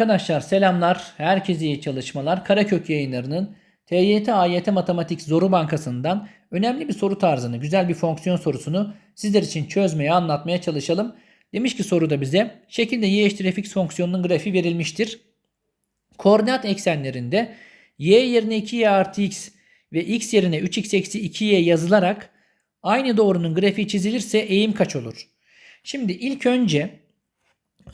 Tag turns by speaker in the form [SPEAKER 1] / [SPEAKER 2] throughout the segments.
[SPEAKER 1] Arkadaşlar selamlar. Herkese iyi çalışmalar. Karakök yayınlarının TYT AYT Matematik Zoru Bankası'ndan önemli bir soru tarzını, güzel bir fonksiyon sorusunu sizler için çözmeye, anlatmaya çalışalım. Demiş ki soruda bize şekilde y eşittir fx fonksiyonunun grafiği verilmiştir. Koordinat eksenlerinde y yerine 2y artı x ve x yerine 3x eksi 2y yazılarak aynı doğrunun grafiği çizilirse eğim kaç olur? Şimdi ilk önce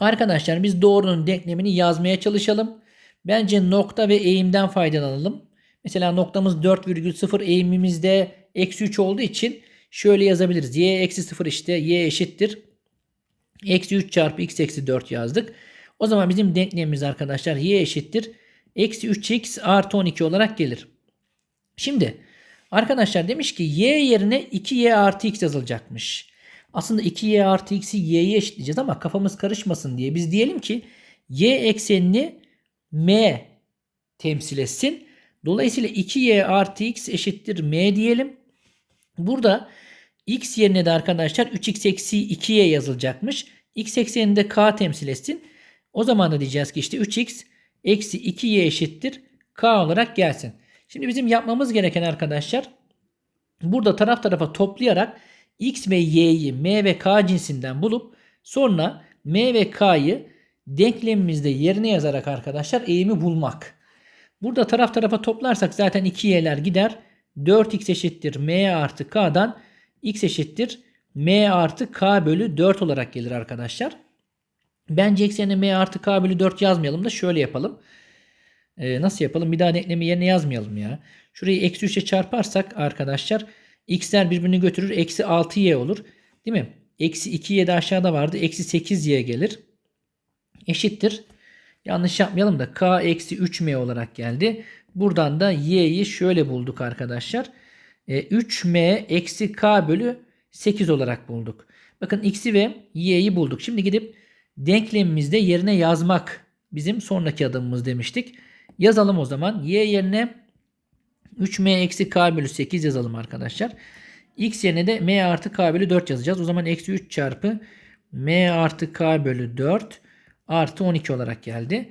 [SPEAKER 1] Arkadaşlar biz doğrunun denklemini yazmaya çalışalım. Bence nokta ve eğimden faydalanalım. Mesela noktamız 4,0 eğimimizde eksi 3 olduğu için şöyle yazabiliriz. Y eksi 0 işte y eşittir. Eksi 3 çarpı x eksi 4 yazdık. O zaman bizim denklemimiz arkadaşlar y eşittir. Eksi 3x artı 12 olarak gelir. Şimdi arkadaşlar demiş ki y yerine 2y artı x yazılacakmış. Aslında 2y artı x'i y'ye eşitleyeceğiz ama kafamız karışmasın diye biz diyelim ki y eksenini m temsil etsin. Dolayısıyla 2y artı x eşittir m diyelim. Burada x yerine de arkadaşlar 3x eksi 2y yazılacakmış. x eksenini de k temsil etsin. O zaman da diyeceğiz ki işte 3x eksi 2y eşittir k olarak gelsin. Şimdi bizim yapmamız gereken arkadaşlar burada taraf tarafa toplayarak x ve y'yi m ve k cinsinden bulup sonra m ve k'yı denklemimizde yerine yazarak arkadaşlar eğimi bulmak. Burada taraf tarafa toplarsak zaten 2y'ler gider. 4x eşittir m artı k'dan x eşittir m artı k bölü 4 olarak gelir arkadaşlar. Bence eksenine m artı k bölü 4 yazmayalım da şöyle yapalım. Ee, nasıl yapalım? Bir daha denklemi yerine yazmayalım ya. Şurayı eksi 3'e çarparsak arkadaşlar x'ler birbirini götürür. Eksi 6y olur. Değil mi? Eksi 2y de aşağıda vardı. Eksi 8y gelir. Eşittir. Yanlış yapmayalım da k eksi 3m olarak geldi. Buradan da y'yi şöyle bulduk arkadaşlar. E, 3m eksi k bölü 8 olarak bulduk. Bakın x'i ve y'yi bulduk. Şimdi gidip denklemimizde yerine yazmak bizim sonraki adımımız demiştik. Yazalım o zaman. y yerine 3m eksi k bölü 8 yazalım arkadaşlar. x yerine de m artı k bölü 4 yazacağız. O zaman eksi 3 çarpı m artı k bölü 4 artı 12 olarak geldi.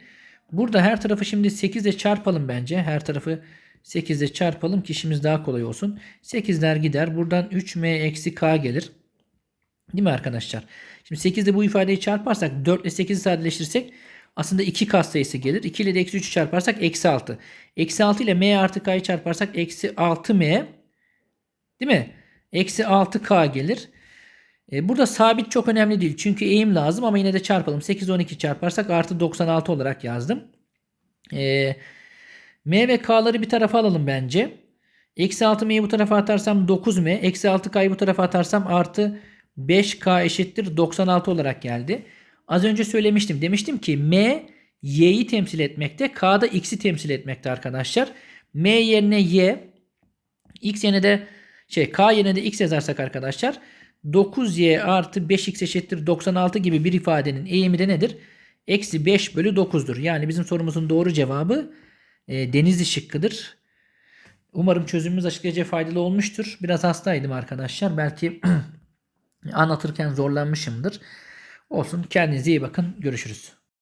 [SPEAKER 1] Burada her tarafı şimdi 8 ile çarpalım bence. Her tarafı 8 ile çarpalım ki işimiz daha kolay olsun. 8'ler gider. Buradan 3m eksi k gelir. Değil mi arkadaşlar? Şimdi 8 ile bu ifadeyi çarparsak 4 ile 8'i sadeleştirirsek aslında 2 kat sayısı gelir. 2 ile de eksi 3'ü çarparsak eksi 6. Eksi 6 ile m artı k'yı çarparsak eksi 6m değil mi? Eksi 6k gelir. E, burada sabit çok önemli değil. Çünkü eğim lazım ama yine de çarpalım. 8 12 çarparsak artı 96 olarak yazdım. E, m ve k'ları bir tarafa alalım bence. Eksi 6m'yi bu tarafa atarsam 9m. Eksi 6k'yı bu tarafa atarsam artı 5k eşittir 96 olarak geldi. Az önce söylemiştim. Demiştim ki M y'yi temsil etmekte. K da x'i temsil etmekte arkadaşlar. M yerine y, x yerine de şey k yerine de x yazarsak arkadaşlar 9y artı 5x eşittir 96 gibi bir ifadenin eğimi de nedir? Eksi 5 bölü 9'dur. Yani bizim sorumuzun doğru cevabı e, denizli şıkkıdır. Umarım çözümümüz açıklayıcı faydalı olmuştur. Biraz hastaydım arkadaşlar. Belki anlatırken zorlanmışımdır. Olsun. Kendinize iyi bakın. Görüşürüz.